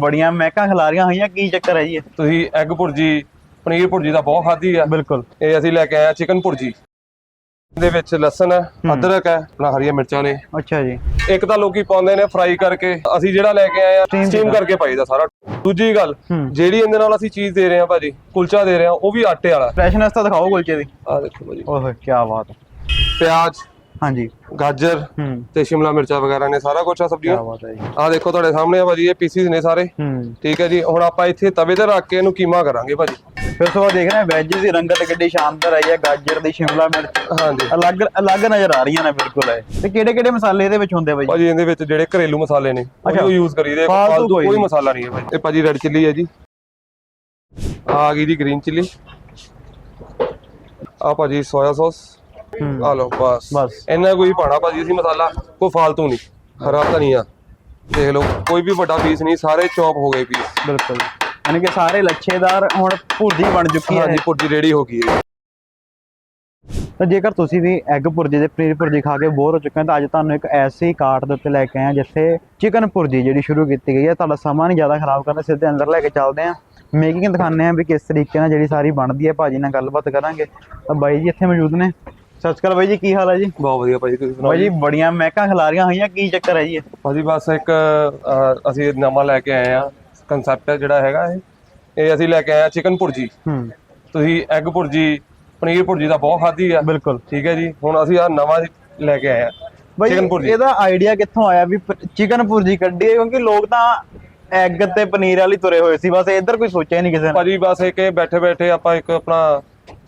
ਬੜੀਆਂ ਮਹਿਕਾਂ ਖਿਲਾਰੀਆਂ ਹੋਈਆਂ ਕੀ ਚੱਕਰ ਹੈ ਜੀ ਇਹ? ਤੁਸੀਂ ਐਗ ਭੁਰਜੀ ਪਨੀਰ ਭੁਰਜੀ ਦਾ ਬਹੁਤ ਖਾਧੀ ਆ। ਬਿਲਕੁਲ। ਇਹ ਅਸੀਂ ਲੈ ਕੇ ਆਏ ਆ ਚਿਕਨ ਭੁਰਜੀ। ਇਹਦੇ ਵਿੱਚ ਲਸਣ ਹੈ। ਅਦਰਕ ਹੈ ਆਪਣਾ ਹਰੀਆਂ ਮਿਰਚਾਂ ਨੇ। ਅੱਛਾ ਜੀ। ਇੱਕ ਤਾਂ ਲੋਕੀ ਪਾਉਂਦੇ ਨੇ ਫਰਾਈ ਕਰਕੇ। ਅਸੀਂ ਜਿਹੜਾ ਲੈ ਕੇ ਆਏ ਆ Steam ਸਟੀਮ। ਕਰਕੇ। ਪਾਈਦਾ ਸਾਰਾ। ਦੂਜੀ ਗੱਲ ਹੂੰ। ਜਿਹੜੀ ਇਹਦੇ ਨਾਲ ਅਸੀਂ ਚੀਜ਼ ਦੇ ਰਹੇ ਆ ਭਾਜੀ ਕੁਲਚਾ ਦੇ ਰਹੇ ਆ ਉਹ ਵੀ ਆਟੇ ਵਾਲਾ। ਫਰੈਸ਼ਨੈਸ ਤਾਂ ਦਿਖਾਓ ਕੁਲਚੇ ਦੀ। ਆ ਦੇਖੋ ਭਾਜੀ। ਓਏ ਕੀ ਬਾਤ ਹੈ। ਪਿਆਜ਼ ਹਾਂਜੀ। ਗਾਜਰ ਹੂੰ। ਤੇ ਸ਼ਿਮਲਾ ਮਿਰਚਾਂ ਵਗੈਰਾ ਨੇ ਸਾਰਾ ਕੁਝ ਆ ਕੀ ਸਬਜ਼ੀਆਂ ਬਾਤ ਹੈ ਜੀ। ਆ ਦੇਖੋ ਤੁਹਾਡੇ ਸਾਹਮਣੇ ਆ ਭਾਜੀ ਇਹ ਪੀਸਿਸ ਨੇ ਸਾਰੇ। ਹੂੰ। ਠੀਕ ਹੈ ਜੀ ਹੁਣ ਆਪਾਂ ਇੱਥੇ ਤਵੇ ਤੇ ਰੱਖ ਕੇ ਇਹਨੂੰ ਕੀਮਾ ਕਰਾਂਗੇ ਭਾਜੀ। ਫਿਰ ਤੋਂ ਦੇਖ ਰਹੇ ਵੈਜ ਦੀ ਰੰਗਤ ਕਿੱਡੀ ਸ਼ਾਨਦਾਰ ਆਈ ਹੈ ਗਾਜਰ ਦੀ ਸ਼ਿਮਲਾ ਮਿਰਚ। ਹਾਂਜੀ। ਅਲੱਗ ਅਲੱਗ ਨਜ਼ਰ ਆ ਰਹੀਆਂ ਨੇ ਬਿਲਕੁਲ ਇਹ। ਤੇ ਕਿਹੜੇ ਕਿਹੜੇ ਮਸਾਲੇ ਇਹਦੇ ਵਿੱਚ ਹੁੰਦੇ ਬਾਈ ਭਾਜੀ ਇਹਦੇ ਵਿੱਚ ਜਿਹੜੇ ਘਰੇਲੂ ਮਸਾਲੇ ਨੇ। ਉਹ ਯੂਜ਼ ਕਰੀਦੇ ਫਾਲਤੂ ਕੋਈ। ਮਸਾਲਾ ਨਹੀਂ ਹੈ ਭਾਜੀ। ਇਹ ਭਾਜੀ ਰੈਡ ਚਿੱਲੀ ਹੈ ਜੀ। ਆ ਗਈ ਜੀ ਗ੍ਰੀਨ ਚਿੱਲੀ ਆ ਭਾਜੀ ਸੋਇਆ ਸੌਸ ਆ ਲਓ ਬਸ। ਬਸ। ਇੰਨਾ ਕੋਈ ਪਾਣਾ ਭਾਜੀ ਅਸੀਂ ਮਸਾਲਾ ਕੋਈ ਫਾਲਤੂ ਨਹੀਂ। ਹਰਾ ਧਨੀਆ ਦੇਖ ਲਓ ਕੋਈ ਵੀ ਵੱਡਾ ਪੀਸ ਨਹੀਂ ਸਾਰੇ ਚੌਪ ਹੋ ਗਏ ਪੀਸ ਬਿਲਕੁਲ। ਯਾਨੀ ਕਿ ਸਾਰੇ ਲੱਛੇਦਾਰ ਹੁਣ ਭੁਰਜੀ ਬਣ ਚੁੱਕੀ ਹੈ। ਹਾਂਜੀ ਭੁਰਜੀ ਰੈਡੀ ਹੋ ਗਈ ਹੈ। ਤਾਂ ਜੇਕਰ ਤੁਸੀਂ ਵੀ ਐਗ ਭੁਰਜੀ ਦੇ ਪਨੀਰ ਭੁਰਜੀ ਖਾ ਕੇ ਬੋਰ ਹੋ ਚੁੱਕੇ ਹੋ ਤਾਂ ਅੱਜ ਤੁਹਾਨੂੰ ਇੱਕ ਐਸੀ ਕਾਰਟ ਦੇ ਉੱਤੇ ਲੈ ਕੇ ਆਏ ਹਾਂ ਜਿੱਥੇ ਚਿਕਨ ਭੁਰਜੀ ਜਿਹੜੀ ਸ਼ੁਰੂ ਕੀਤੀ ਗਈ ਹੈ। ਤੁਹਾਡਾ ਸਮਾਂ ਨਹੀਂ ਜ਼ਿਆਦਾ ਖਰਾਬ ਕਰਨਾ ਸਿੱਧੇ ਅੰਦਰ ਲੈ ਕੇ ਚੱਲਦੇ ਹਾਂ। ਮੇਕਿੰਗ ਦਿਖਾਉਂਦੇ ਹਾਂ ਵੀ ਕਿਸ ਤਰੀਕੇ ਨਾਲ ਜਿਹੜੀ ਸਾਰੀ ਬਣਦੀ ਹੈ। ਭਾਜੀ ਨਾਲ ਗੱਲਬਾਤ ਕਰਾਂਗੇ। ਤਾਂ ਬਾਈ ਜੀ ਇੱਥੇ ਮੌਜੂਦ ਨੇ। ਸਤਿ ਸ਼੍ਰੀ ਅਕਾਲ ਬਾਈ ਜੀ ਕੀ ਹਾਲ ਹੈ ਜੀ? ਬਹੁਤ ਵਧੀਆ ਭਾਜੀ ਤੁਸੀਂ ਸੁਣਾਓ ਬਾਈ ਜੀ ਬੜੀਆਂ ਮਹਿਕਾਂ ਖਿਲਾਰੀਆਂ ਹੋਈਆਂ ਕੀ ਚੱਕਰ ਹੈ ਜੀ? ਇਹ? ਭਾਜੀ ਬਸ ਇੱਕ ਅਹ, ਅਸੀਂ ਨਵਾਂ ਲੈ ਕੇ ਆਏ ਆ ਕਨਸੈਪਟ ਜਿਹੜਾ ਹੈਗਾ ਇਹ। ਇਹ ਅਸੀਂ ਲੈ ਕੇ ਆਏ ਆ ਚਿਕਨ ਭੁਰਜੀ ਹੂੰ। ਤੁਸੀਂ ਐਗ ਭੁਰਜੀ ਪਨੀਰ ਭੁਰਜੀ ਦਾ ਬਹੁਤ ਖਾਧੀ ਆ। ਬਿਲਕੁਲ। ਠੀਕ ਹੈ ਜੀ ਹੁਣ ਅਸੀਂ ਆ ਨਵਾਂ ਲੈ ਕੇ ਆਏ ਆ ਬਾਈ ਚਿਕਨ ਭੁਰਜੀ ਇਹਦਾ ਆਈਡੀਆ ਕਿੱਥੋਂ ਆਇਆ ਵੀ ਚਿਕਨ ਭੁਰਜੀ ਕੱਢੀ ਹੈ ਕਿਉਂਕਿ ਲੋਕ ਤਾਂ ਐਗ ਤੇ ਪਨੀਰ ਵਾਲੀ ਤੁਰੇ ਹੋਏ ਸੀ ਬਸ ਇੱਧਰ ਕੋਈ ਸੋਚਿਆ ਹੀ ਨਹੀਂ ਕਿਸੇ ਨੇ। ਭਾਜੀ ਬਸ ਇੱਕ ਇਹ ਬੈਠੇ ਬੈਠੇ ਆਪਾਂ ਇੱਕ ਆਪਣਾ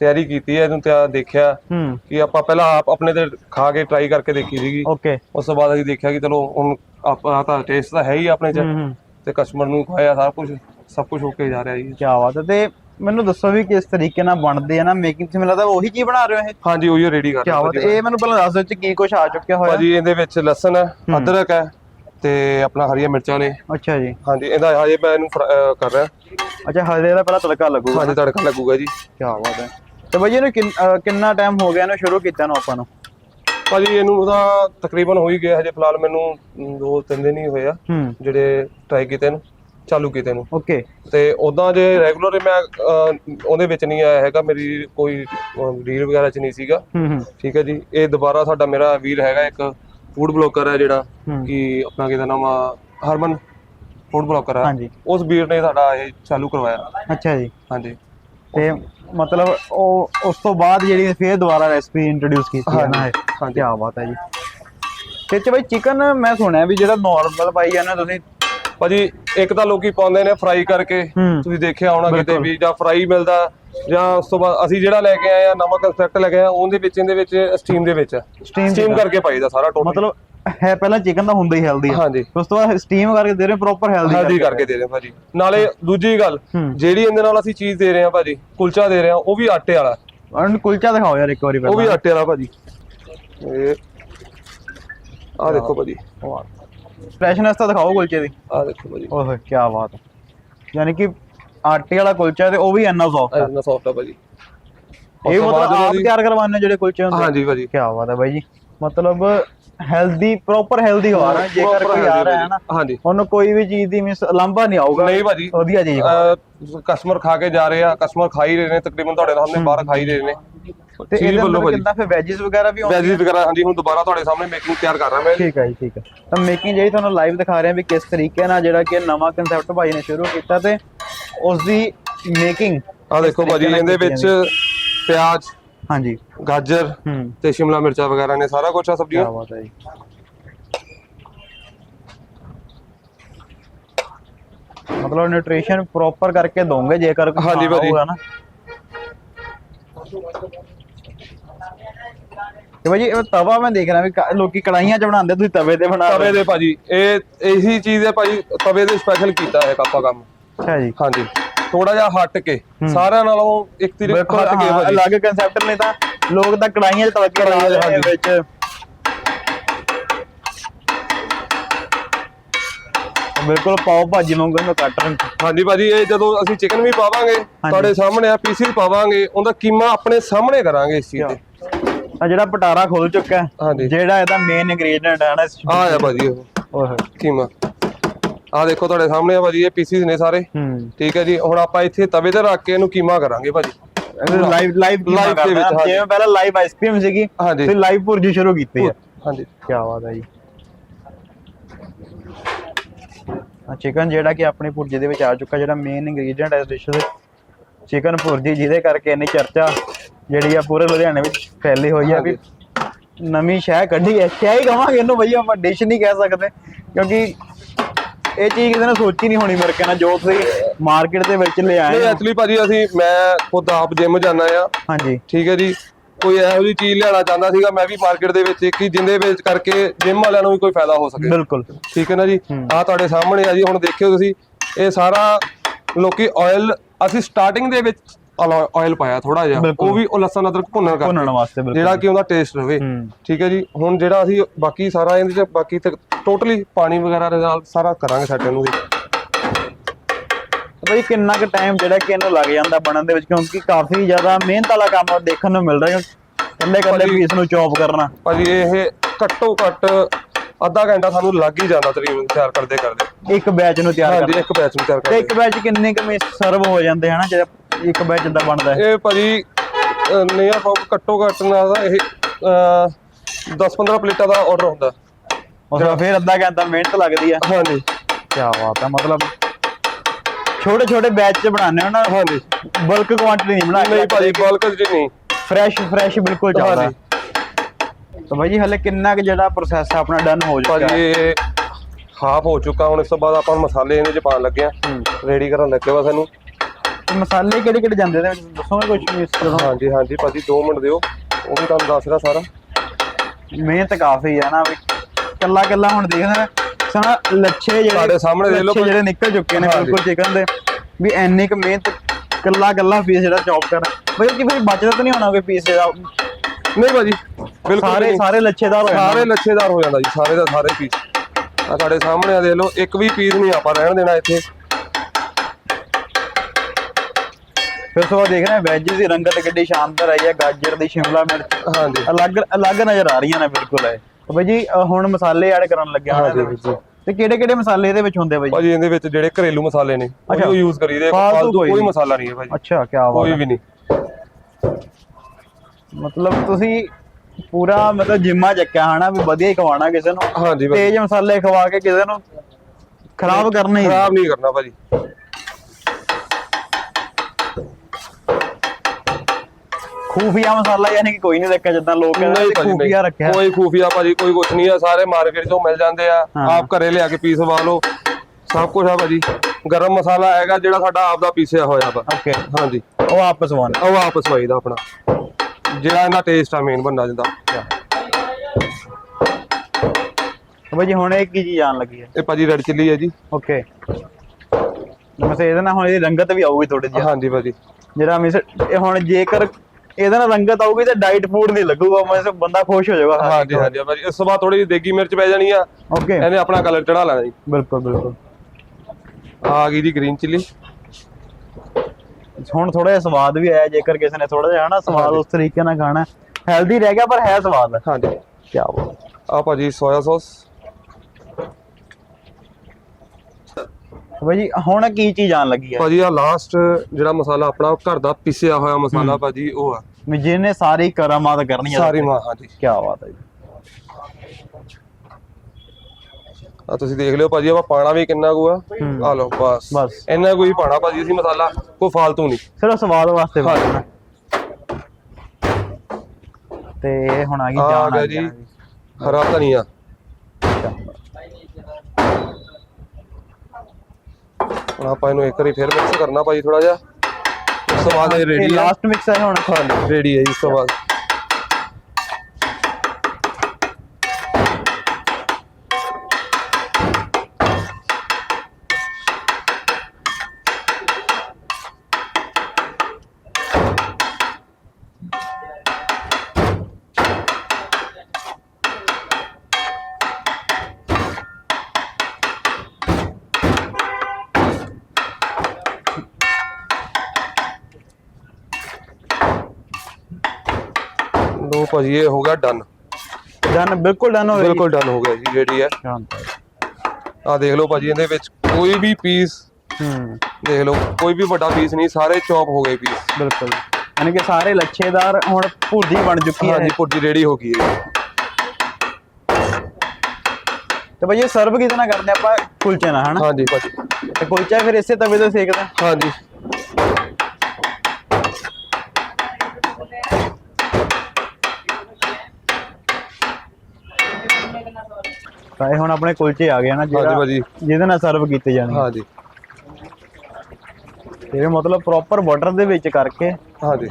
ਤਿਆਰੀ ਕੀਤੀ ਹੈ ਇਹਨੂੰ ਤਿਆ ਦੇਖਿਆ ਹੂੰ। ਕਿ ਆਪਾਂ ਪਹਿਲਾਂ ਆਪ ਆਪਣੇ ਤੇ ਖਾ ਕੇ ਟਰਾਈ ਕਰਕੇ ਦੇਖੀ ਸੀਗੀ। ਓਕੇ ਉਸ ਤੋਂ ਬਾਅਦ ਅਸੀਂ ਦੇਖਿਆ ਕਿ ਚਲੋ ਹੁਣ ਆਪਾਂ ਤਾਂ ਟੇਸਟ ਤਾਂ ਹੈ ਹੀ ਆਪਣੇ ਚ। ਹੂੰ ਤੇ ਕਸਟਮਰ ਨੂੰ ਖਵਾਇਆ ਸਾਰਾ ਕੁਝ ਸਭ ਕੁਝ ਹੋ ਕੇ ਜਾ ਰਿਹਾ ਜੀ। ਕੀ ਬਾਤ ਹੈ। ਤੇ ਮੈਨੂੰ ਦੱਸੋ ਵੀ ਕਿਸ ਤਰੀਕੇ ਨਾਲ ਬਣਦੇ ਆ ਨਾ ਮੇਕਿੰਗ ਚ ਮੈਨੂੰ ਲੱਗਦਾ ਉਹੀ ਚੀਜ਼ ਬਣਾ ਰਹੇ ਹੋ ਇਹ? ਹਾਂਜੀ ਉਹੀ ਰੈਡੀ ਕਰ ਕੀ ਰਹੇ ਬਾਤ ਹੈ। ਇਹ ਮੈਨੂੰ ਪਹਿਲਾਂ ਦੱਸ ਦਿਓ ਚ ਕੀ ਕੁਝ ਆ ਚੁੱਕਿਆ ਹੋਇਆ। ਭਾਜੀ ਇਹਦੇ ਵਿੱਚ ਲਸਣ ਹੈ। ਅਦਰਕ ਹੈ ਤੇ ਆਪਣਾ ਹਰੀਆਂ ਮਿਰਚਾਂ ਨੇ। ਅੱਛਾ ਜੀ। ਹਾਂਜੀ ਇਹਦਾ ਹਜੇ ਮੈਂ ਇਹਨੂੰ ਫਰਾ- ਅਹ ਕਰ ਰਿਹਾ। ਅੱਛਾ ਹਰੇ ਦਾ ਪਹਿਲਾਂ ਤੜਕਾ ਲੱਗੂਗਾ। ਹਾਂਜੀ ਤੜਕਾ ਲੱਗੂਗਾ ਜੀ। ਕੀ ਬਾਤ ਹੈ। ਤੇ ਬਾਈ ਇਹਨੂੰ ਕਿੰਨ- ਟਾਈਮ ਹੋ ਗਿਆ ਇਹਨੂੰ ਸ਼ੁਰੂ ਕੀਤਾ ਨੂੰ ਆਪਾਂ ਨੂੰ? ਭਾਜੀ ਇਹਨੂੰ ਉਹਦਾ ਤਕਰੀਬਨ ਹੋ ਹੀ ਗਿਆ ਹਜੇ ਫਿਲਹਾਲ ਮੈਨੂੰ ਦੋ ਤਿੰਨ ਦਿਨ ਹੀ ਹੋਏ ਆ। ਜਿਹੜੇ ਟਰਾਈ ਕੀਤੇ ਨੂੰ ਚਾਲੂ ਕੀਤੇ ਨੂੰ। ਓਕੇ ਤੇ ਉਦਾਂ ਜੇ ਰੈਗੂਲਰ ਮੈਂ ਉਹਦੇ ਵਿੱਚ ਨਹੀਂ ਆਇਆ ਹੈਗਾ ਮੇਰੀ ਕੋਈ ਰੀਲ ਵਗੈਰਾ ਚ ਨਹੀਂ ਸੀਗਾ। ਠੀਕ ਹੈ ਜੀ। ਇਹ ਦੁਬਾਰਾ ਸਾਡਾ ਮੇਰਾ ਵੀਰ ਹੈਗਾ ਇੱਕ ਫੂਡ ਬਲੌਗਰ ਹੈ ਜਿਹੜਾ। ਕਿ ਆਪਣਾ ਕਿਹਦਾ ਨਾਮ ਆ ਹਰਮਨ ਫੂਡ ਬਲੌਗਰ ਹੈ ਹਾਂਜੀ। ਉਸ ਵੀਰ ਨੇ ਸਾਡਾ ਇਹ ਚਾਲੂ ਕਰਵਾਇਆ। ਅੱਛਾ ਜੀ। ਹਾਂਜੀ। ਤੇ ਮਤਲਬ ਉਹ ਉਸ ਤੋਂ ਬਾਅਦ ਜਿਹੜੀ ਫੇਰ ਦੁਬਾਰਾ ਰੈਸਪੀ ਇੰਟਰੋਡਿਊਸ ਕੀਤੀ ਹੈ ਨਾ ਇਹ। ਹਾਂਜੀ। ਕੀ ਬਾਤ ਹੈ ਜੀ। ਤੇ ਚ ਬਈ ਚਿਕਨ ਮੈਂ ਸੁਣਿਆ ਵੀ ਜਿਹੜਾ ਨਾਰਮਲ ਪਾਈ ਜਾਂਦੇ ਹੋ ਤੁਸੀਂ। ਭਾਜੀ ਇੱਕ ਤਾਂ ਲੋਕੀ ਪਾਉਂਦੇ ਨੇ ਫਰਾਈ ਕਰਕੇ। ਹੂੰ। ਤੁਸੀਂ ਦੇਖਿਆ ਹੋਣਾ ਕਿਤੇ। ਵੀ ਜਾਂ ਫਰਾਈ ਮਿਲਦਾ ਜਾਂ ਉਸ ਤੋਂ ਬਾਅਦ ਅਸੀਂ ਜਿਹੜਾ ਲੈ ਕੇ ਆਏ ਆ ਨਵਾਂ ਕਨਸੈਪਟ ਲੈ ਕੇ ਆਏ ਆ ਉਹਦੇ ਵਿੱਚ ਇਹਦੇ ਵਿੱਚ ਸਟੀਮ ਦੇ ਵਿੱਚ। ਸਟੀਮ ਕਰਕੇ ਪਾਈਦਾ ਸਾਰਾ ਟੋਟਲ ਮਤਲਬ ਹੈ ਪਹਿਲਾਂ ਚਿਕਨ ਤਾਂ ਹੁੰਦਾ ਹੀ ਹੈਲਦੀ ਹਾਂਜੀ। ਉਸ ਤੋਂ ਬਾਅਦ ਸਟੀਮ ਕਰਕੇ ਦੇ ਰਹੇ ਪ੍ਰੋਪਰ ਹੈਲਦੀ ਹੈਲਦੀ ਕਰਕੇ। ਦੇ ਰਹੇ ਆ ਭਾਜੀ। ਨਾਲੇ ਦੂਜੀ ਗੱਲ ਹੂੰ। ਜਿਹੜੀ ਇਹਦੇ ਨਾਲ ਅਸੀਂ ਚੀਜ਼ ਦੇ ਰਹੇ ਆ ਭਾਜੀ ਕੁਲਚਾ ਦੇ ਰਹੇ ਆ ਉਹ ਵੀ ਆਟੇ ਵਾਲਾ। ਔਰ ਕੁਲਚਾ ਦਿਖਾਓ ਯਾਰ ਇੱਕ ਵਾਰੀ ਉਹ ਵੀ ਆਟੇ ਵਾਲਾ ਭਾਜੀ। ਇਹ ਆ ਦੇਖੋ ਭਾਜੀ। ਫਰੈਸ਼ਨੈਸ ਤਾਂ ਦਿਖਾਓ ਕੁਲਚੇ ਦੀ। ਆ ਦੇਖੋ ਭਾਜੀ। ਓਏ ਕੀ ਬਾਤ ਹੈ ਯਾਨੀ ਕਿ ਆਟੇ ਵਾਲਾ ਕੁਲਚਾ ਹੈ ਤੇ ਉਹ ਵੀ ਇੰਨਾ ਸੌਫਟ ਹੈ ਇੰਨਾ ਸੌਫਟ ਆ ਭਾਜੀ। ਇਹ ਮਤਲਬ ਆਪ ਤਿਆਰ ਕਰਵਾਉਂਦੇ ਹੋ ਜਿਹੜੇ ਕੁਲਚੇ ਹੁੰਦੇ ਹਾਂਜੀ ਭਾਜੀ। ਕੀ ਬਾਤ ਹੈ ਬਾਈ ਜੀ। ਮਤਲਬ ਹੈਲਦੀ ਪ੍ਰੋਪਰ ਹੈਲਦੀ ਖਵਾ ਰਹੇ ਜੇਕਰ ਕੋਈ ਆ ਰਿਹਾ ਹੈ ਨਾ ਹਾਂਜੀ। ਉਹਨੂੰ ਕੋਈ ਵੀ ਚੀਜ਼ ਦੀ ਮਿਸ ਲਾਂਭਾ ਨਹੀਂ ਆਊਗਾ। ਨਹੀਂ ਭਾਜੀ। ਵਧੀਆ ਚੀਜ਼। ਕਸਟਮਰ ਖਾ ਕੇ ਜਾ ਰਹੇ ਆ ਕਸਟਮਰ ਖਾ ਹੀ ਰਹੇ ਨੇ ਤਕਰੀਬਨ ਤੁਹਾਡੇ ਸਾਹਮਣੇ ਬਾਹਰ ਖਾ ਹੀ ਰਹੇ ਨੇ। ਤੇ ਇਹਦੇ ਅੰਦਰ ਕਿੰਨਾ ਫਿਰ ਵੈਜੀਸ ਵਗੈਰਾ ਵੀ ਆਉਂਦੇ ਵੈਜੀ ਵਗੈਰਾ ਹਾਂਜੀ ਹੁਣ ਦੁਬਾਰਾ ਤੁਹਾਡੇ ਸਾਹਮਣੇ ਮੇਕਿੰਗ ਤਿਆਰ ਕਰ ਰਹਾ ਮੈਂ। ਠੀਕ ਹੈ ਜੀ ਠੀਕ ਹੈ ਤਾਂ ਮੇਕਿੰਗ ਜਿਹੜੀ ਤੁਹਾਨੂੰ ਲਾਈਵ ਦਿਖਾ ਰਹੇ ਹਾਂ ਵੀ ਕਿਸ ਤਰੀਕੇ ਨਾਲ ਜਿਹੜਾ ਕਿ ਨਵਾਂ ਕਨਸੈਪਟ ਭਾਈ ਨੇ ਸ਼ੁਰੂ ਕੀਤਾ ਤੇ ਉਸ ਦੀ ਮੇਕਿੰਗ ਆ ਦੇਖੋ ਭਾਜੀ ਇਹਦੇ ਵਿੱਚ ਪਿਆਜ਼ ਹਾਂਜੀ। ਗਾਜਰ ਹੂੰ। ਤੇ ਸ਼ਿਮਲਾ ਮਿਰਚਾਂ ਵਗੈਰਾ ਨੇ ਸਾਰਾ ਕੁਝ ਆ ਕੀ ਸਬਜ਼ੀਆਂ ਬਾਤ ਹੈ ਜੀ। ਮਤਲਬ ਨਿਊਟ੍ਰੀਸ਼ਨ ਪ੍ਰੋਪਰ ਕਰਕੇ ਦੋਗੇ ਜੇਕਰ ਹਾਂਜੀ ਭਾਜੀ। ਹੋਊਗਾ ਨਾ। ਤੇ ਭਾਜੀ ਇਹ ਤਵਾ ਮੈਂ ਦੇਖ ਰਿਹਾ ਵੀ ਕ- ਲੋਕੀ ਕੜਾਈਆਂ 'ਚ ਬਣਾਉਂਦੇ ਤੁਸੀਂ ਤਵੇ ਤੇ ਬਣਾ ਰਹੇ ਤਵੇ ਦੇ ਭਾਜੀ ਇਹ ਇਹੀ ਚੀਜ਼ ਹੈ ਭਾਜੀ ਤਵੇ ਦੇ ਸਪੈਸ਼ਲ ਕੀਤਾ ਹੈ ਆਪਾਂ ਕੰਮ। ਅੱਛਾ ਜੀ। ਹਾਂਜੀ। ਥੋੜਾ ਜਿਹਾ ਹਟ ਕੇ ਸਾਰਿਆਂ ਨਾਲੋਂ ਇੱਕ ਤਰੀਕੇ ਹਟ ਕੇ ਭਾਜੀ ਅਲੱਗ ਕਨਸੈਪਟ ਨੇ ਤਾਂ ਲੋਕ ਤਾਂ ਕੜਾਈਆਂ 'ਚ ਤੜਕੇ ਲਾ ਰਹੇ ਵਿੱਚ। ਬਿਲਕੁਲ ਪਾਓ ਭਾਜੀ ਵਾਂਗੂ ਇਹਨੂੰ ਕੱਟ ਰਹੇ। ਹਾਂਜੀ ਭਾਜੀ ਇਹ ਜਦੋਂ ਅਸੀਂ ਚਿਕਨ ਵੀ ਪਾਵਾਂਗੇ ਤੁਹਾਡੇ ਸਾਹਮਣੇ ਆ ਪੀਸਿਸ ਪਾਵਾਂਗੇ ਉਹਦਾ ਕੀਮਾ ਆਪਣੇ ਸਾਹਮਣੇ ਕਰਾਂਗੇ ਇਸ ਚੀਜ਼ ਤੇ। ਆ ਜਿਹੜਾ ਪਟਾਰਾ ਖੁੱਲ ਚੁੱਕਾ ਜਿਹੜਾ ਇਹਦਾ ਮੇਨ ਇੰਗਰੀਡੀਐਂਟ ਹੈ ਨਾ ਆ ਆ ਭਾਜੀ ਉਹ। ਕੀਮਾ। ਆ ਦੇਖੋ ਤੁਹਾਡੇ ਸਾਹਮਣੇ ਆ ਭਾਜੀ ਇਹ ਪੀਸਿਸ ਨੇ ਸਾਰੇ। ਹੂੰ। ਠੀਕ ਹੈ ਜੀ ਹੁਣ ਆਪਾਂ ਇੱਥੇ ਤਵੇ ਤੇ ਰੱਖ ਕੇ ਇਹਨੂੰ ਕੀਮਾ ਕਰਾਂਗੇ ਭਾਜੀ। ਲਾਈਵ ਲਾਈਵ Live ਦੇ ਵਿੱਚ, ਹਾਂਜੀ। ਜਿਵੇਂ ਪਹਿਲਾਂ ਲਾਈਵ ਆਈਸਕ੍ਰੀਮ ਸੀਗੀ ਹਾਂਜੀ। ਤੇ ਲਾਈਵ ਭੁਰਜੀ ਸ਼ੁਰੂ ਕੀਤੀ ਹੈ ਹਾਂਜੀ। ਕੀ ਬਾਤ ਹੈ ਜੀ। ਆ ਚਿਕਨ ਜਿਹੜਾ ਕਿ ਆਪਣੀ ਭੁਰਜੀ ਦੇ ਵਿੱਚ ਆ ਚੁੱਕਾ ਜਿਹੜਾ ਮੇਨ ਇੰਗਰੀਡੀਅੰਟ ਹੈ ਇਸ ਡਿਸ਼ ਦੇ। ਚਿਕਨ ਭੁਰਜੀ ਜਿਹਦੇ ਕਰਕੇ ਇੰਨੀ ਚਰਚਾ ਜਿਹੜੀ ਆ ਪੂਰੇ ਲੁਧਿਆਣੇ ਵਿੱਚ ਫੈਲੀ ਹੋਈ ਆ ਵੀ ਨਵੀਂ ਸ਼ਹਿ ਕੱਢੀ ਹੈ। ਸ਼ਹਿ ਹੀ ਕਵਾਂਗੇ ਇਹਨੂੰ ਬਈ ਆਪਾਂ ਡਿਸ਼ ਨਹੀਂ ਕਹਿ ਸਕਦੇ ਕਿਉਂਕਿ ਇਹ ਚੀਜ਼ ਕਿਸੇ ਨੇ ਸੋਚੀ ਨਹੀਂ ਹੋਣੀ ਮੇਰੇ ਕਹਿੰਦਾ ਜੋ ਤੁਸੀਂ ਮਾਰਕੀਟ ਦੇ ਵਿੱਚ ਲੈ ਆਏ ਨਹੀਂ ਹੋ। ਐਕਚੁਅਲੀ ਭਾਜੀ ਅਸੀਂ ਮੈਂ ਖੁਦ ਆਪ ਜਿਮ ਜਾਂਦਾ ਆ। ਹਾਂਜੀ। ਠੀਕ ਹੈ ਜੀ। ਕੋਈ ਇਹੋ ਜਿਹੀ ਚੀਜ਼ ਲਿਆਉਣਾ ਚਾਹੁੰਦਾ ਸੀਗਾ ਮੈਂ ਵੀ ਮਾਰਕੀਟ ਦੇ ਵਿੱਚ ਕਿ ਜਿੰਦੇ ਵਿੱਚ ਕਰਕੇ ਜਿਮ ਵਾਲਿਆਂ ਨੂੰ ਵੀ ਕੋਈ ਫਾਇਦਾ ਹੋ ਸਕੇ। ਬਿਲਕੁਲ। ਠੀਕ ਹੈ ਨਾ ਜੀ? ਆ ਤੁਹਾਡੇ ਸਾਹਮਣੇ ਆ ਜੀ ਹੁਣ ਦੇਖਿਓ ਤੁਸੀਂ ਇਹ ਸਾਰਾ ਲੋਕੀ ਆਇਲ ਅਸੀਂ ਸਟਾਰਟਿੰਗ ਦੇ ਵਿੱਚ ਆਇਲ ਪਾਇਆ ਥੋੜਾ ਜਿਹਾ। ਉਹ ਵੀ ਉਹ ਲਸਣ ਅਦਰਕ ਭੁੰਨਣ ਕਰਕੇ। ਭੁੰਨਣ ਵਾਸਤੇ ਬਿਲਕੁਲ। ਜਿਹੜਾ ਕਿ ਉਹਦਾ ਟੇਸਟ ਰਵੇ। ਠੀਕ ਹੈ ਜੀ? ਹੁਣ ਜਿਹੜਾ ਅਸੀਂ ਬਾਕੀ ਸਾਰਾ ਇਹਦੇ ਚ ਬਾਕੀ ਟੋਟਲੀ ਪਾਣੀ ਵਗੈਰਾ ਦੇ ਨਾਲ ਸਾਰਾ ਕਰਾਂਗੇ ਸੈਟ ਇਹਨੂੰ ਵੀ। ਬਈ ਕਿੰਨਾ ਕੁ ਟਾਈਮ ਜਿਹੜਾ ਕਿ ਇਹਨੂੰ ਲੱਗ ਜਾਂਦਾ ਬਣਨ ਦੇ ਵਿੱਚ ਕਿਉਂਕਿ ਕਾਫੀ ਜ਼ਿਆਦਾ ਮਿਹਨਤ ਵਾਲਾ ਕੰਮ ਦੇਖਣ ਨੂੰ ਮਿਲ ਰਿਹਾ। ਕੱਲੇ ਕੱਲੇ ਪੀਸ ਨੂੰ ਚੌਪ ਕਰਨਾ। ਭਾਜੀ ਇਹ ਘੱਟੋ ਘੱਟ ਅੱਧਾ ਘੰਟਾ ਸਾਨੂੰ ਲੱਗ ਹੀ ਜਾਂਦਾ ਤਕਰੀਬਨ ਤਿਆਰ ਕਰਦੇ ਕਰਦੇ। ਇੱਕ ਬੈਚ ਨੂੰ ਤਿਆਰ ਕਰਨਾ। ਇੱਕ ਬੈਚ ਨੂੰ ਤਿਆਰ ਤੇ ਕਰਦੇ। ਇੱਕ ਬੈਚ ਕਿੰਨੇ ਕੁ ਮੀਸ ਸਰਵ ਹੋ ਜਾਂਦੇ ਹਨਾ ਜਿਹੜਾ ਇੱਕ ਬੈਚ ਦਾ ਬਣਦਾ ਹੈ। ਇਹ ਭਾਜੀ ਅਹ, ਨਹੀਂ ਆ ਘੱਟੋ ਘੱਟ ਨਾਲ ਦਾ ਇਹ 10-15 ਪਲੇਟਾਂ ਦਾ ਆਰਡਰ ਹੁੰਦਾ। ਤੋਂ ਫਿਰ ਅੱਧਾ ਘੰਟਾ ਮਿਹਨਤ ਲੱਗਦੀ ਆ। ਹਾਂਜੀ। ਕੀ ਬਾਤ ਹੈ ਮਤਲਬ ਛੋਟੇ ਛੋਟੇ ਬੈਚ ਚ ਬਣਾਉਂਦੇ ਹੋ ਨਾ ਹਾਂਜੀ। ਬਲਕ ਕੁਆਂਟੀਟੀ ਨਹੀਂ ਬਣਾਉਂਦੇ ਨਹੀਂ ਭਾਜੀ ਬਲਕ ਜੀ ਨਹੀਂ। ਫਰੈਸ਼ ਫਰੈਸ਼ ਬਿਲਕੁਲ ਚੱਲਦਾ। ਤਾਂ ਜੀ ਹਲੇ ਕਿੰਨਾ ਕੁ ਜਿਹੜਾ ਪ੍ਰੋਸੈਸ ਆਪਣਾ ਡਨ ਹੋ ਚੁੱਕਾ ਭਾਜੀ ਹਾਫ ਹੋ ਚੁੱਕਾ ਹੁਣ ਇਸ ਤੋਂ ਬਾਅਦ ਆਪਾਂ ਮਸਾਲੇ ਇਹਦੇ ਚ ਪਾਉਣ ਲੱਗੇ ਆ ਰੈਡੀ ਕਰਨ ਲੱਗੇ ਇਹਨੂੰ। ਤੇ ਮਸਾਲੇ ਕਿਹੜੇ ਕਿਹੜੇ ਜਾਂਦੇ ਨੇ ਦੱਸੋਗੇ ਕੁਝ ਮੀਸ ਜਦੋਂ ਹਾਂਜੀ ਹਾਂਜੀ ਭਾਜੀ 2 ਮਿੰਟ ਦਿਓ। ਉਹ ਵੀ ਤੁਹਾਨੂੰ ਦੱਸ ਰਿਹਾ ਸਾਰਾ। ਮਿਹਨਤ ਕਾਫੀ ਹੈ ਨਾ ਵੀ ਕੱਲਾ ਕੱਲਾ ਹੁਣ ਦੇਖਦੇ ਨੇ ਸਣਾ ਲੱਛੇ ਜਿਹੜੇ ਸਾਡੇ ਸਾਹਮਣੇ ਦੇਖ ਲਓ ਜਿਹੜੇ ਨਿਕਲ ਚੁੱਕੇ ਨੇ। ਬਿਲਕੁਲ ਚਿਕਨ ਦੇ ਵੀ ਐਨੀ ਕੁ ਮਿਹਨਤ ਕੱਲਾ ਕੱਲਾ ਪੀਸ ਜਿਹੜਾ ਚੌਪ ਕਰਨਾ ਬਈ ਕਿ ਫਿਰ ਬਚਦਾ ਤਾਂ ਨਹੀਂ ਹੋਣਾ ਕੋਈ ਪੀਸ ਦਾ। ਨਹੀਂ ਭਾਜੀ ਬਿਲਕੁਲ ਸਾਰੇ। ਸਾਰੇ ਲੱਛੇਦਾਰ ਹੋ ਸਾਰੇ ਲੱਛੇਦਾਰ ਹੋ ਜਾਂਦਾ ਜੀ ਸਾਰੇ ਦਾ ਸਾਰੇ ਪੀਸ ਆ ਸਾਡੇ ਸਾਹਮਣੇ ਆ ਦੇਖ ਲਓ ਇੱਕ ਵੀ ਪੀਸ ਨਹੀਂ ਆਪਾਂ ਰਹਿਣ ਦੇਣਾ ਇੱਥੇ। ਫਿਰ ਸੋ ਦੇਖ ਰਹੇ ਹਾਂ ਵੈਜ ਦੀ ਰੰਗਤ ਕਿੱਡੀ ਸ਼ਾਨਦਾਰ ਆਈ ਹੈ ਗਾਜਰ ਦੀ ਸ਼ਿਮਲਾ ਮਿਰਚ। ਹਾਂਜੀ। ਅਲੱਗ ਅਲੱਗ ਨਜ਼ਰ ਆ ਰਹੀਆਂ ਨੇ ਬਿਲਕੁਲ ਇਹ। ਤਾਂ ਬਾਈ ਜੀ ਹੁਣ ਮਸਾਲੇ ਐਡ ਕਰਨ ਲੱਗਿਆ ਹਾਂ। ਇਹਦੇ ਵਿੱਚ। ਤੇ ਕਿਹੜੇ ਕਿਹੜੇ ਮਸਾਲੇ ਇਹਦੇ ਵਿੱਚ ਹੁੰਦੇ ਬਾਈ ਜੀ? ਭਾਜੀ ਇਹਦੇ ਵਿੱਚ ਜਿਹੜੇ ਘਰੇਲੂ ਮਸਾਲੇ ਨੇ। ਉਹ ਯੂਜ਼ ਕਰੀਦੇ ਫਾਲਤੂ ਕੋਈ। ਮਸਾਲਾ ਨਹੀਂ ਹੈ ਭਾਜੀ। ਅੱਛਾ ਕੀ ਬਾਤ ਕੋਈ ਵੀ ਨਹੀਂ। ਮਤਲਬ ਤੁਸੀਂ ਪੂਰਾ ਮਤਲਬ ਜਿੰਮਾ ਚੱਕਿਆ ਹਨਾ ਵੀ ਵਧੀਆ ਹੀ ਖਵਾਣਾ ਕਿਸੇ ਨੂੰ। ਹਾਂਜੀ ਤੇਜ਼ ਮਸਾਲੇ ਖਵਾ ਕੇ ਕਿਸੇ ਨੂੰ ਖਰਾਬ ਕਰਨਾ ਹੀ ਖਰਾਬ ਨਹੀਂ ਕਰਨਾ ਭਾਜੀ। ਖੂਫੀਆ ਮਸਾਲਾ ਯਾਨੀ ਕਿ ਕੋਈ ਨਹੀਂ ਰੱਖਿਆ ਜਿੱਦਾਂ ਲੋਕ ਕਹਿੰਦੇ ਨਹੀਂ ਭਾਜੀ ਖੂਫੀਆ ਰੱਖਿਆ। ਕੋਈ ਖੂਫੀਆ ਭਾਜੀ ਕੋਈ ਕੁਛ ਨਹੀਂ ਆ ਸਾਰੇ ਮਾਰਕੀਟ ਤੋਂ ਮਿਲ ਜਾਂਦੇ ਆ। ਹਾਂ। ਆਪ ਘਰੇ ਲਿਆ ਕੇ ਪੀਸ ਵਾ ਲਓ। ਸਭ ਕੁਝ ਆ ਭਾਜੀ। ਗਰਮ ਮਸਾਲਾ ਹੈਗਾ ਜਿਹੜਾ ਸਾਡਾ ਆਪ ਦਾ ਪੀਸਿਆ ਹੋਇਆ ਵਾ। ਓਕੇ ਹਾਂਜੀ। ਉਹ ਆਪਸ ਵਨ ਉਹ ਆਪਸ ਵਾਈ ਦਾ ਆਪਣਾ। ਜਿਹੜਾ ਇਹਦਾ ਟੇਸਟ ਆ ਮੇਨ ਬੰਦਾ ਜਿੰਦਾ। ਬਾਈ ਜੀ ਹੁਣ ਇਹ ਕੀ ਚੀਜ਼ ਆਣ ਲੱਗੀ ਹੈ? ਇਹ ਭਾਜੀ ਰੈਡ ਚਿੱਲੀ ਹੈ ਜੀ। ਓਕੇ ਮਸੇ ਇਹਦੇ ਨਾਲ ਹੁਣ ਇਹਦੀ ਰੰਗਤ ਵੀ ਆਊਗੀ ਥੋੜੀ ਜਿਹੀ। ਹਾਂਜੀ ਭਾਜੀ। ਜਿਹੜਾ ਮਿਸ ਇਹ ਹੁਣ ਜੇਕਰ ਇਹਦੇ ਨਾਲ ਰੰਗਤ ਆਊਗੀ ਤਾਂ ਡਾਈਟ ਫੂਡ ਨਹੀਂ ਲੱਗੂਗਾ ਮੈਂ ਬੰਦਾ ਖੁਸ਼ ਹੋ ਜਾਊਗਾ। ਹਾਂਜੀ ਹਾਂਜੀ ਭਾਜੀ ਇਸ ਤੋਂ ਬਾਅਦ ਥੋੜੀ ਜਿਹੀ ਦੇਗੀ ਮਿਰਚ ਪੈ ਜਾਣੀ ਆ। ਓਕੇ ਇਹਨੇ ਆਪਣਾ ਕਲਰ ਚੜਾ ਲੈਣਾ ਜੀ। ਬਿਲਕੁਲ ਬਿਲਕੁਲ। ਆ ਗਈ ਜੀ ਗ੍ਰੀਨ ਚਿੱਲੀ ਹੁਣ ਥੋੜਾ ਜਿਹਾ ਸਵਾਦ ਵੀ ਆਇਆ ਜੇਕਰ ਕਿਸੇ ਨੇ ਥੋੜਾ ਜਿਹਾ ਹਨਾ ਸਵਾਦ ਉਸ ਤਰੀਕੇ ਨਾਲ ਖਾਣਾ ਹੈਲਦੀ ਰਹਿ ਗਿਆ ਪਰ ਹੈ ਸਵਾਦ। ਹਾਂਜੀ। ਕੀ ਬਾਤ। ਆ ਭਾਜੀ ਸੋਇਆ ਸੌਸ ਬਾਈ ਜੀ ਹੁਣ ਕੀ ਚੀਜ਼ ਆਣ ਲੱਗੀ ਹੈ ਭਾਜੀ ਆ ਲਾਸਟ ਜਿਹੜਾ ਮਸਾਲਾ ਆਪਣਾ ਘਰ ਦਾ ਪਿਸਿਆ ਹੋਇਆ ਮਸਾਲਾ ਭਾਜੀ ਉਹ ਆ। ਵੀ ਜਿਹਨੇ ਸਾਰੀ ਕਰਾਮਾਤ ਕਰਨੀ ਹੈ ਸਾਰੀ ਮਾਂ ਹਾਂਜੀ। ਕੀ ਬਾਤ ਹੈ ਜੀ। ਆ ਤੁਸੀਂ ਦੇਖ ਲਿਓ ਭਾਜੀ ਆਪਾਂ ਪਾਣਾ ਵੀ ਕਿੰਨਾ ਕੁ ਆ। ਆ ਲਓ ਬਸ। ਬਸ। ਇੰਨਾ ਕੋਈ ਪਾਣਾ ਭਾਜੀ ਅਸੀਂ ਮਸਾਲਾ ਕੋਈ ਫਾਲਤੂ ਨਹੀਂ। ਸਿਰਫ ਸਵਾਦ ਵਾਸਤੇ ਤੇ ਹੁਣ ਆ ਗਈ ਆ ਜਾਨ ਆ ਗਈ ਹਰਾ ਧਨੀਆ। ਹੁਣ ਆਪਾਂ ਇਹਨੂੰ ਇੱਕ ਵਾਰੀ ਫਿਰ ਮਿਕਸ ਕਰਨਾ ਭਾਜੀ ਥੋੜਾ ਜਿਹਾ। ਉਸ ਤੋਂ ਬਾਅਦ ਇਹ ਰੈਡੀ ਲਾਸਟ ਮਿਕਸ ਹੈ ਹੁਣ। ਰੈਡੀ ਹੈ ਜੀ ਇਸ ਤੋਂ ਬਾਅਦ। ਲੋ ਭਾਜੀ ਇਹ ਹੋ ਗਿਆ ਡਨ ਡਨ ਬਿਲਕੁਲ ਡਨ ਹੋ ਗਿਆ ਬਿਲਕੁਲ ਡਨ ਹੋ ਗਿਆ ਜੀ ਰੈਡੀ ਹੈ। ਆ ਦੇਖ ਲਓ ਭਾਜੀ ਇਹਦੇ ਵਿੱਚ ਕੋਈ ਵੀ ਪੀਸ ਹੂੰ। ਦੇਖ ਲਓ ਕੋਈ ਵੀ ਵੱਡਾ ਪੀਸ ਨਹੀਂ ਸਾਰੇ ਚੌਪ ਹੋ ਗਏ ਪੀਸ ਬਿਲਕੁਲ। ਯਾਨੀ ਕਿ ਸਾਰੇ ਲੱਛੇਦਾਰ ਹੁਣ ਭੁਰਜੀ ਬਣ ਚੁੱਕੀ ਹੈ। ਹਾਂਜੀ ਪੁਰਜੀ ਰੈਡੀ ਹੋ ਗਈ ਹੈ। ਤੇ ਭਾਈ ਇਹ ਸਰਵ ਨਾਲ ਕਰਦੇ ਆਪਾਂ? ਕੁਲਚੇ ਨਾਲ ਹਨਾ? ਹਾਂਜੀ ਭਾਜੀ। ਤੇ ਕੁਲਚਾ ਫਿਰ ਇਸੇ ਤਵੇ ਤੇ ਸੇਕਦੇ? ਹਾਂਜੀ। ਤਾਂ ਇਹ ਹੁਣ ਆਪਣੇ ਕੁਲਚੇ ਆ ਗਏ ਨਾ ਹਾਂਜੀ ਜਿਹੜਾ ਭਾਜੀ। ਜਿਹਦੇ ਨਾਲ ਸਰਵ ਕੀਤੇ ਜਾਣਗੇ ਹਾਂਜੀ। ਇਹ ਮਤਲਬ ਪ੍ਰੋਪਰ ਬਾਰਡਰ ਦੇ ਵਿੱਚ ਕਰਕੇ ਹਾਂਜੀ।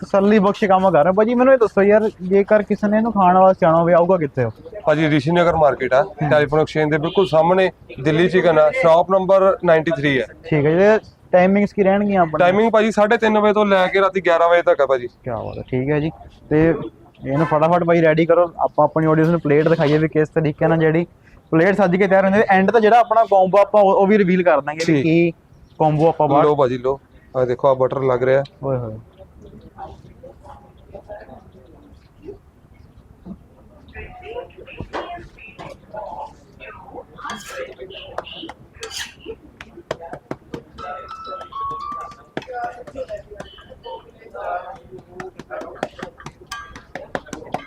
ਤਸੱਲੀ ਬਖਸ਼ ਕੰਮ ਕਰ ਰਹੇ ਭਾਜੀ ਮੈਨੂੰ ਇਹ ਦੱਸੋ ਯਾਰ ਜੇਕਰ ਕਿਸੇ ਨੇ ਇਹਨੂੰ ਖਾਣ ਵਾਸਤੇ ਆਣਾ ਹੋਵੇ ਆਊਗਾ ਕਿੱਥੇ ਭਾਜੀ ਰਿਸ਼ੀਨਗਰ ਮਾਰਕੀਟ ਆ ਟੈਲੀਫੋਨ ਐਕਸਚੇਂਜ ਦੇ ਬਿਲਕੁਲ ਸਾਹਮਣੇ ਦਿੱਲੀ ਚਿਕਨ ਆ ਸ਼ਾਪ ਨੰਬਰ 93 ਹੈ ਠੀਕ ਹੈ ਜੀ ਟਾਈਮਿੰਗਸ ਕੀ ਰਹਿਣਗੀਆਂ ਆਪਣੇ ਟਾਈਮਿੰਗ ਭਾਜੀ 3:30 ਵਜੇ ਤੋਂ ਲੈ ਕੇ ਰਾਤੀ 11 ਵਜੇ ਤੱਕ ਆ ਭਾਜੀ। ਕੀ ਬਾਤ ਹੈ ਠੀਕ ਹੈ ਜੀ। ਤੇ ਇਹਨੂੰ ਫਟਾਫਟ ਭਾਈ ਰੈਡੀ ਕਰੋ। ਆਪਾਂ ਆਪਣੀ ਆਡੀਅנס ਨੂੰ ਪਲੇਟ ਦਿਖਾਈਏ ਵੀ ਕਿਸ ਤਰੀਕੇ ਨਾਲ ਜਿਹੜੀ ਪਲੇਟ ਸੱਜ ਕੇ ਤਿਆਰ ਹੁੰਦੀ ਐਂਡ ਤੇ ਜਿਹੜਾ ਆਪਣਾ ਕੰਬੋ ਆਪਾਂ ਉਹ ਵੀ ਰਿਵੀਲ ਕਰ ਦਾਂਗੇ ਵੀ। ਕੀ ਕੰਬੋ ਆਪਾਂ ਬਾਹਰ ਲੋ ਭਾਜੀ ਲੋ ਆ ਦੇਖੋ ਆ ਬਟਰ ਲੱਗ ਰਿਹਾ। ਓਏ ਹੋਏ।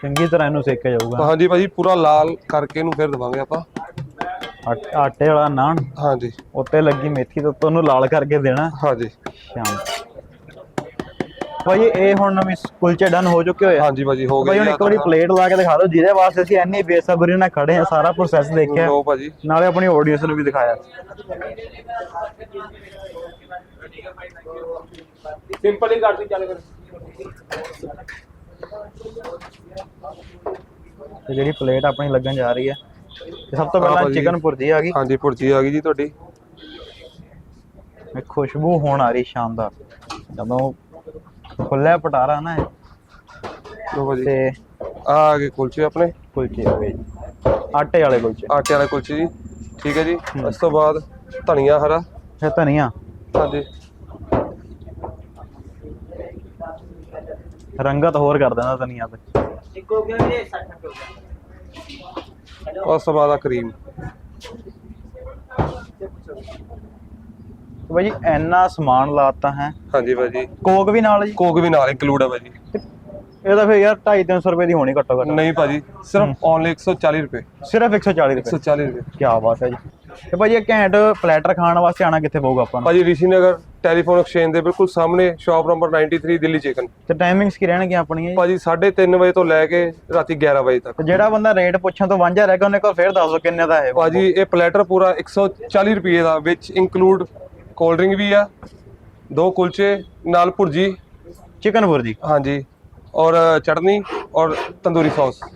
ਚੰਗੀ ਤਰ੍ਹਾਂ ਇਹਨੂੰ ਸੇਕਿਆ ਜਾਊਗਾ। ਹਾਂਜੀ ਭਾਜੀ ਪੂਰਾ ਲਾਲ ਕਰਕੇ ਇਹਨੂੰ ਫਿਰ ਦਵਾਂਗੇ ਆਪਾਂ। ਆਟ- ਆਟੇ ਵਾਲਾ ਨਾਨ। ਹਾਂਜੀ ਉੱਤੇ ਲੱਗੀ ਮੇਥੀ ਤੋਂ ਉਹਨੂੰ ਲਾਲ ਕਰਕੇ ਦੇਣਾ। ਹਾਂਜੀ ਸ਼ਾਮ। ਭਾਈ ਇਹ ਹੁਣ ਨਵੀਂ ਕੁਲਚੇ ਡਨ ਹੋ ਚੁੱਕੇ ਹੋਏ ਆ। ਹਾਂਜੀ ਭਾਜੀ ਹੋ ਭਾਈ ਗਿਆ ਹੁਣ ਇੱਕ ਵਾਰੀ ਪਲੇਟ ਲਾ ਕੇ ਦਿਖਾ ਦਿਓ ਜਿਹਦੇ ਵਾਸਤੇ ਅਸੀਂ ਇੰਨੀ ਬੇਸਬਰੀ ਨਾਲ ਖੜੇ ਆ ਸਾਰਾ ਪ੍ਰੋਸੈਸ ਦੇਖਿਆ। ਲੋ ਭਾਜੀ। ਨਾਲੇ ਆਪਣੀ ਆਡੀਅנס ਨੂੰ ਵੀ ਦਿਖਾਇਆ। ਸਿੰਪਲ ਹੀ ਕਰਦੀ ਚੱਲ ਕਰ ਤੇ ਜਿਹੜੀ ਪਲੇਟ ਆਪਣੀ ਲੱਗਣ ਜਾ ਰਹੀ ਹੈ ਤੇ ਸਭ ਤੋਂ ਪਹਿਲਾਂ ਭਾਜੀ। ਚਿਕਨ ਭੁਰਜੀ ਆ ਗਈ। ਹਾਂਜੀ ਪੁਰਜੀ ਆ ਗਈ ਜੀ ਤੁਹਾਡੀ। ਇਹ ਖੁਸ਼ਬੂ ਹੋਣ ਆ ਰਹੀ ਸ਼ਾਨਦਾਰ। ਜਦੋਂ ਖੁੱਲਿਆ ਪਟਾਰਾ ਨਾ ਇਹ, ਲੋ ਭਾਜੀ। ਤੇ ਆ ਆ ਗਏ ਕੁਲਚੇ ਆਪਣੇ। ਕੁਲਚੇ ਆ ਗਏ ਜੀ। ਆਟੇ ਵਾਲੇ ਕੁਲਚੇ। ਆਟੇ ਵਾਲੇ ਕੁਲਚੇ ਜੀ। ਠੀਕ ਹੈ ਜੀ। ਉਸ ਤੋਂ ਬਾਅਦ ਧਨੀਆ ਹਰਾ। ਫਿਰ ਧਨੀਆ। ਹਾਂਜੀ। ਰੰਗਤ ਹੋਰ ਕਰ ਦਿੰਦਾ ਧਨੀਆ ਤੇ। ਇੱਕ ਹੋ ਗਿਆ ਵੀਰੇ 60 ਹੋ ਗਿਆ। ਆ ਕਰੀਮ ਤੇ ਭਾਈ ਜੀ ਇੰਨਾ ਸਮਾਨ ਲਾਤਾ ਹੈ। ਹਾਂਜੀ ਭਾਜੀ ਕੋਕ ਵੀ ਨਾਲ ਜੀ। ਕੋਕ ਵੀ ਨਾਲ ਇਨਕਲੂਡ ਹੈ ਭਾਜੀ ਇਹ ਤਾਂ ਫਿਰ ਯਾਰ 2.5 300 ਰੁਪਏ ਦੀ ਹੋਣੀ ਘੱਟੋ ਘੱਟ। ਨਹੀਂ ਭਾਜੀ ਸਿਰਫ ਓਨਲੀ 140 ਰੁਪਏ। ਸਿਰਫ 140 ਰੁਪਏ। 140 ਰੁਪਏ। ਕੀ ਬਾਤ ਹੈ ਜੀ। ਤੇ ਭਾਜੀ ਇਹ ਘੈਂਟ ਪਲੈਟਰ ਖਾਣ ਵਾਸਤੇ ਆਣਾ ਕਿੱਥੇ ਪਊਗਾ ਆਪਾਂ ਨੂੰ? ਭਾਜੀ ਰਿਸ਼ੀਨਗਰ ਟੈਲੀਫੋਨ ਐਕਸਚੇਂਜ ਦੇ ਬਿਲਕੁਲ ਸਾਹਮਣੇ ਸ਼ਾਪ ਨੰਬਰ 93 ਦਿੱਲੀ ਚਿਕਨ ਤੇ ਟਾਈਮਿੰਗਸ ਕੀ ਰਹਿਣਗੀਆਂ ਆਪਣੀਆਂ ਜੀ? ਭਾਜੀ 3:30 ਵਜੇ ਤੋਂ ਲੈ ਕੇ ਰਾਤੀ 11 ਵਜੇ ਤੱਕ। ਤੇ ਜਿਹੜਾ ਬੰਦਾ ਰੇਟ ਪੁੱਛਣ ਤੋਂ ਵਾਂਝਾ ਰਹਿ ਗਿਆ ਉਹਨੇ ਕੋਲ ਫੇਰ ਦੱਸ ਦਿਓ ਕਿੰਨੇ ਦਾ ਹੈ। ਭਾਜੀ ਇਹ ਪਲੇਟਰ ਪੂਰਾ 140 ਰੁਪਏ ਦਾ ਵਿੱਚ ਇਨਕਲੂਡ ਕੋਲਡ ਡਰਿੰਕ ਵੀ ਆ ਦੋ ਕੁਲਚੇ ਨਾਲ ਭੁਰਜੀ। ਚਿਕਨ ਭੁਰਜੀ। ਹਾਂਜੀ ਔਰ ਚਟਨੀ ਔਰ ਤੰਦੂਰੀ ਸੌਸ